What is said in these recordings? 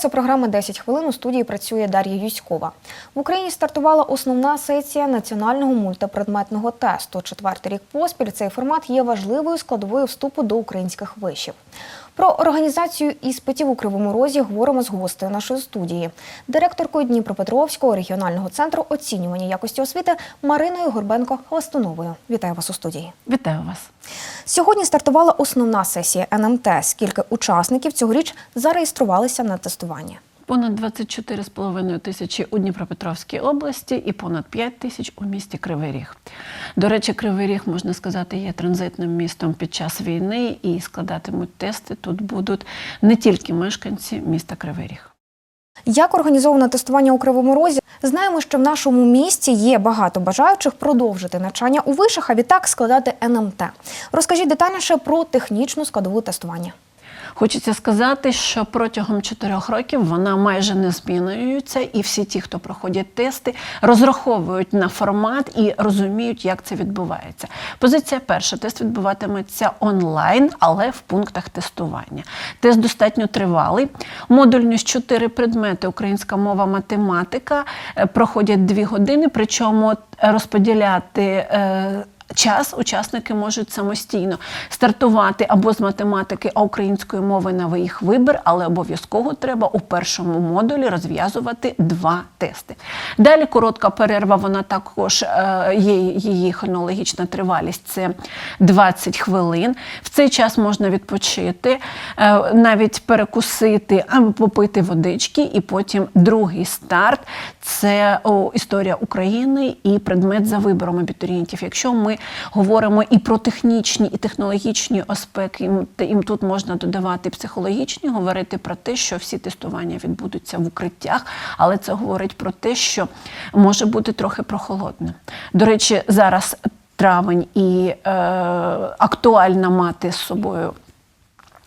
Це програма «10 хвилин. У студії працює Дар'я Юськова. В Україні стартувала основна сесія національного мультипредметного тесту. Четвертий рік поспіль цей формат є важливою складовою вступу до українських вишів. Про організацію іспитів у Кривому Розі говоримо з гостею нашої студії, директоркою Дніпропетровського регіонального центру оцінювання якості освіти Мариною Горбенко-Хвастуновою. Вітаю вас у студії. Вітаю вас. Сьогодні стартувала основна сесія НМТ. Скільки учасників цьогоріч зареєструвалися на тестування? Понад 24,5 тисячі у Дніпропетровській області і понад 5 тисяч у місті Кривий Ріг. До речі, Кривий Ріг, можна сказати, є транзитним містом під час війни, і складатимуть тести тут будуть не тільки мешканці міста Кривий Ріг. Як організовано тестування у Кривому Розі? Знаємо, що в нашому місті є багато бажаючих продовжити навчання у вишах, а відтак складати НМТ. Розкажіть детальніше про технічну складову тестування. Хочеться сказати, що протягом чотирьох років вона майже не змінюється, і всі ті, хто проходять тести, розраховують на формат і розуміють, як це відбувається. Позиція перша: тест відбуватиметься онлайн, але в пунктах тестування. Тест достатньо тривалий. Модульність чотири предмети: українська мова, математика е, проходять дві години, причому розподіляти. Час учасники можуть самостійно стартувати або з математики, а української мови на їх вибір, але обов'язково треба у першому модулі розв'язувати два тести. Далі коротка перерва, вона також е, є її хронологічна тривалість це 20 хвилин. В цей час можна відпочити, е, навіть перекусити або попити водички, і потім другий старт це історія України і предмет за вибором абітурієнтів. Якщо ми говоримо і про технічні, і технологічні аспекти, їм- тут можна додавати психологічні, говорити про те, що всі тестування відбудуться в укриттях, але це говорить про те, що може бути трохи прохолодно. До речі, зараз травень і е, актуально мати з собою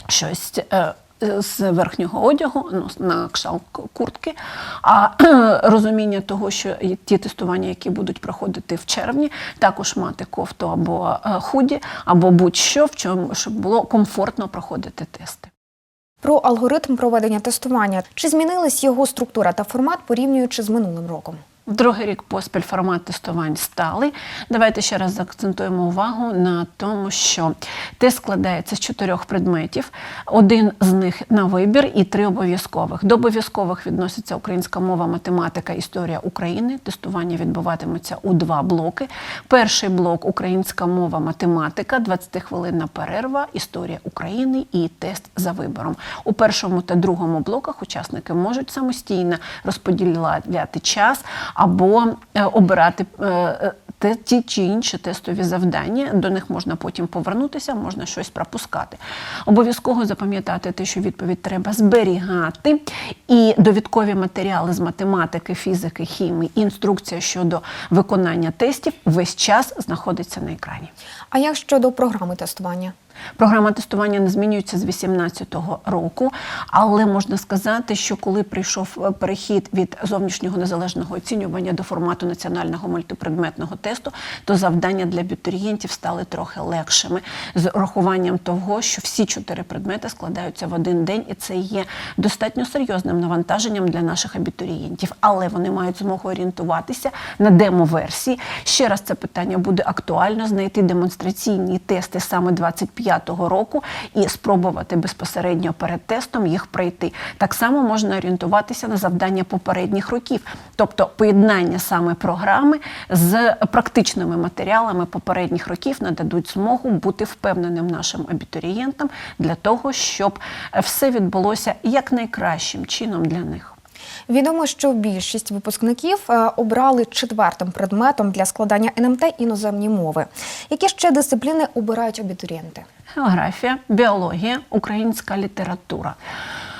щось. Е, з верхнього одягу, ну на кшал куртки, а розуміння того, що ті тестування, які будуть проходити в червні, також мати кофту або е, худі, або будь-що, в чому щоб було комфортно проходити тести. Про алгоритм проведення тестування. Чи змінилась його структура та формат порівнюючи з минулим роком? Другий рік поспіль формат тестувань сталий. Давайте ще раз заакцентуємо увагу на тому, що тест складається з чотирьох предметів. Один з них на вибір і три обов'язкових. До обов'язкових відноситься українська мова, математика, історія України. Тестування відбуватиметься у два блоки. Перший блок українська мова, математика, 20-хвилинна перерва, історія України і тест за вибором. У першому та другому блоках учасники можуть самостійно розподіляти час або е, обирати е, те, ті чи інші тестові завдання. До них можна потім повернутися, можна щось пропускати. Обов'язково запам'ятати те, що відповідь треба зберігати, і довідкові матеріали з математики, фізики, хімії, інструкція щодо виконання тестів весь час знаходиться на екрані. А як щодо програми тестування? Програма тестування не змінюється з 2018 року, але можна сказати, що коли прийшов е, перехід від зовнішнього незалежного оцінювання до формату національного мультипредметного тесту, то завдання для абітурієнтів стали трохи легшими з урахуванням того, що всі чотири предмети складаються в один день, і це є достатньо серйозним навантаженням для наших абітурієнтів. Але вони мають змогу орієнтуватися на демо-версії. Ще раз це питання буде актуально знайти демонстраційні тести саме 25 2025 року і спробувати безпосередньо перед тестом їх пройти. Так само можна орієнтуватися на завдання попередніх років, тобто поєднання саме програми з практичними матеріалами попередніх років нададуть змогу бути впевненим нашим абітурієнтам для того, щоб все відбулося якнайкращим чином для них. Відомо, що більшість випускників е, обрали четвертим предметом для складання НМТ іноземні мови. Які ще дисципліни обирають абітурієнти? Географія, біологія, українська література.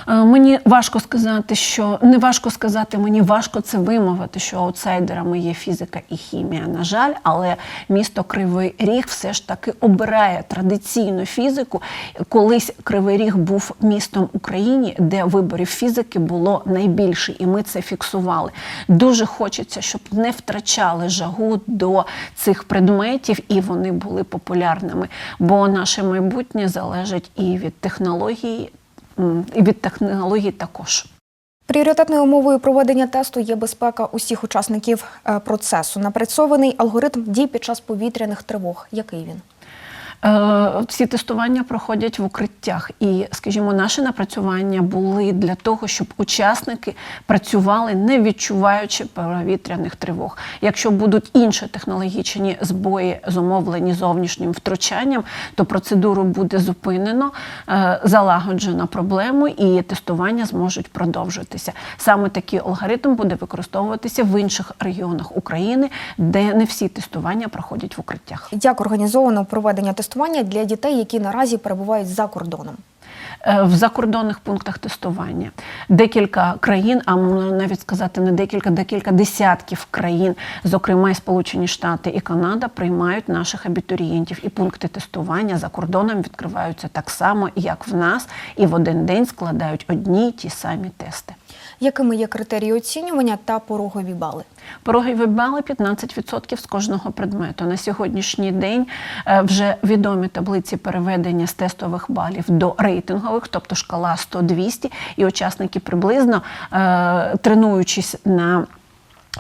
Е, Мені важко сказати, що не важко сказати, мені важко це вимовити, що аутсайдерами є фізика і хімія. На жаль, але місто Кривий Ріг все ж таки обирає традиційну фізику. Колись Кривий Ріг був містом Україні, де виборів фізики було найбільше, і ми це фіксували. Дуже хочеться, щоб не втрачали жагу до цих предметів, і вони були популярними. Бо наше майбутнє залежить і від технології, і від технологій також. Пріоритетною умовою проведення тесту є безпека усіх учасників е, процесу. Напрацьований алгоритм дій під час повітряних тривог. Який він? Е, Всі тестування проходять в укриттях, і, скажімо, наші напрацювання були для того, щоб учасники працювали не відчуваючи повітряних тривог. Якщо будуть інші технологічні збої, зумовлені зовнішнім втручанням, то процедуру буде зупинено, е, залагоджено проблему, і тестування зможуть продовжитися. Саме такий алгоритм буде використовуватися в інших регіонах України, де не всі тестування проходять в укриттях. Як організовано проведення тестування для дітей, які наразі перебувають за кордоном? Е, в закордонних пунктах тестування. Декілька країн, а можна навіть сказати не декілька, декілька десятків країн, зокрема і Сполучені Штати і Канада, приймають наших абітурієнтів. І пункти тестування за кордоном відкриваються так само, як в нас, і в один день складають одні й ті самі тести. Якими є критерії оцінювання та порогові бали? Порогові бали 15% з кожного предмету. На сьогоднішній день е, вже відомі таблиці переведення з тестових балів до рейтингових, тобто шкала 100-200, і учасники приблизно е, тренуючись на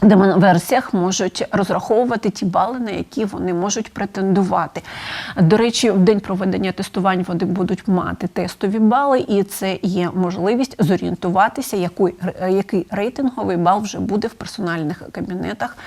Демонверсіях можуть розраховувати ті бали, на які вони можуть претендувати. До речі, в день проведення тестувань вони будуть мати тестові бали, і це є можливість зорієнтуватися, який, який рейтинговий бал вже буде в персональних кабінетах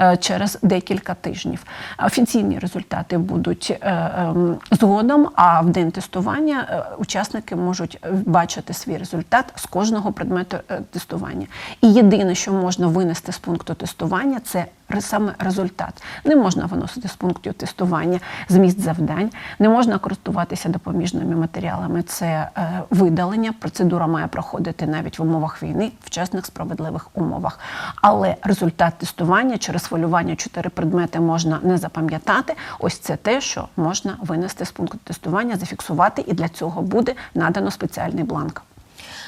е, через декілька тижнів. Офіційні результати будуть е, ем, згодом, а в день тестування е, учасники можуть бачити свій результат з кожного предмету тестування. І єдине, що можна винести з пункту тестування, це саме результат. Не можна виносити з пунктів тестування зміст завдань, не можна користуватися допоміжними матеріалами. Це е, видалення. Процедура має проходити навіть в умовах війни, в чесних справедливих умовах. Але результат тестування через хвилювання чотири предмети можна не запам'ятати. Ось це те, що можна винести з пункту тестування, зафіксувати, і для цього буде надано спеціальний бланк.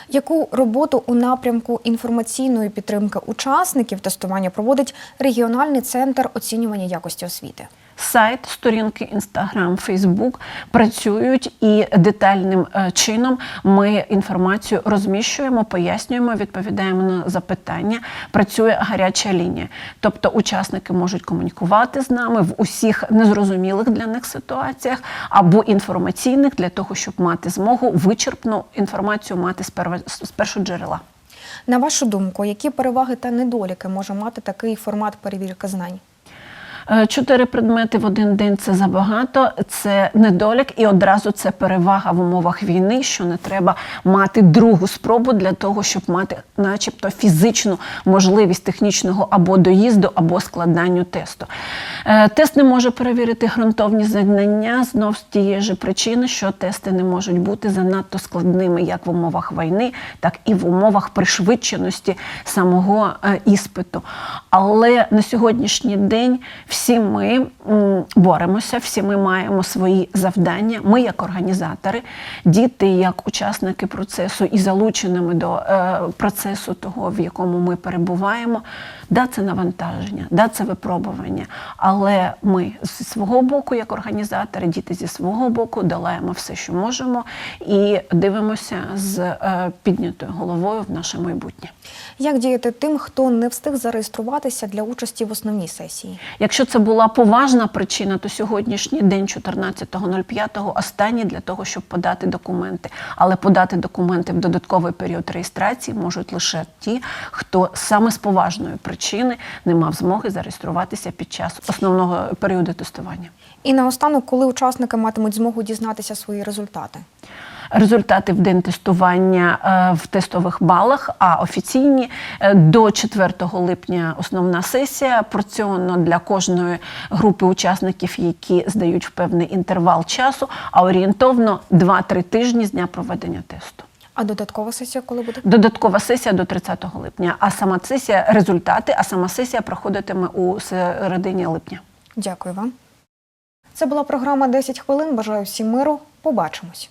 Яку роботу у напрямку інформаційної підтримки учасників тестування проводить регіональний центр оцінювання якості освіти? Сайт, сторінки Instagram, Facebook працюють і детальним е, чином ми інформацію розміщуємо, пояснюємо, відповідаємо на запитання. Працює гаряча лінія. Тобто учасники можуть комунікувати з нами в усіх незрозумілих для них ситуаціях або інформаційних для того, щоб мати змогу вичерпну інформацію мати з перва- з першого джерела. На вашу думку, які переваги та недоліки може мати такий формат перевірки знань? Е, Чотири предмети в один день це забагато, це недолік, і одразу це перевага в умовах війни, що не треба мати другу спробу для того, щоб мати, начебто, фізичну можливість технічного або доїзду, або складанню тесту. Е, Тест не може перевірити ґрунтовні знання знов з тієї ж причини, що тести не можуть бути занадто складними як в умовах війни, так і в умовах пришвидшеності самого е, іспиту. Але на сьогоднішній день ми боремося, всі ми маємо свої завдання. Ми, як організатори, діти, як учасники процесу і залученими до е, процесу того, в якому ми перебуваємо. Да, це навантаження, да, це випробування. Але ми зі свого боку, як організатори, діти зі свого боку, долаємо все, що можемо, і дивимося з е, піднятою головою в наше майбутнє. Як діяти тим, хто не встиг зареєструватися для участі в основній сесії? Якщо це була поважна причина, то сьогоднішній день, 14.05, останній для того, щоб подати документи. Але подати документи в додатковий період реєстрації можуть лише ті, хто саме з поважної причини не мав змоги зареєструватися під час основного періоду тестування. І наостанок, коли учасники матимуть змогу дізнатися свої результати? Результати в день тестування е, в тестових балах, а офіційні е, до 4 липня основна сесія. Порціонно для кожної групи учасників, які здають в певний інтервал часу, а орієнтовно 2-3 тижні з дня проведення тесту. А додаткова сесія коли буде? Додаткова сесія до 30 липня, а сама сесія результати, а сама сесія проходитиме у середині липня. Дякую вам. Це була програма «10 хвилин. Бажаю всім миру. Побачимось.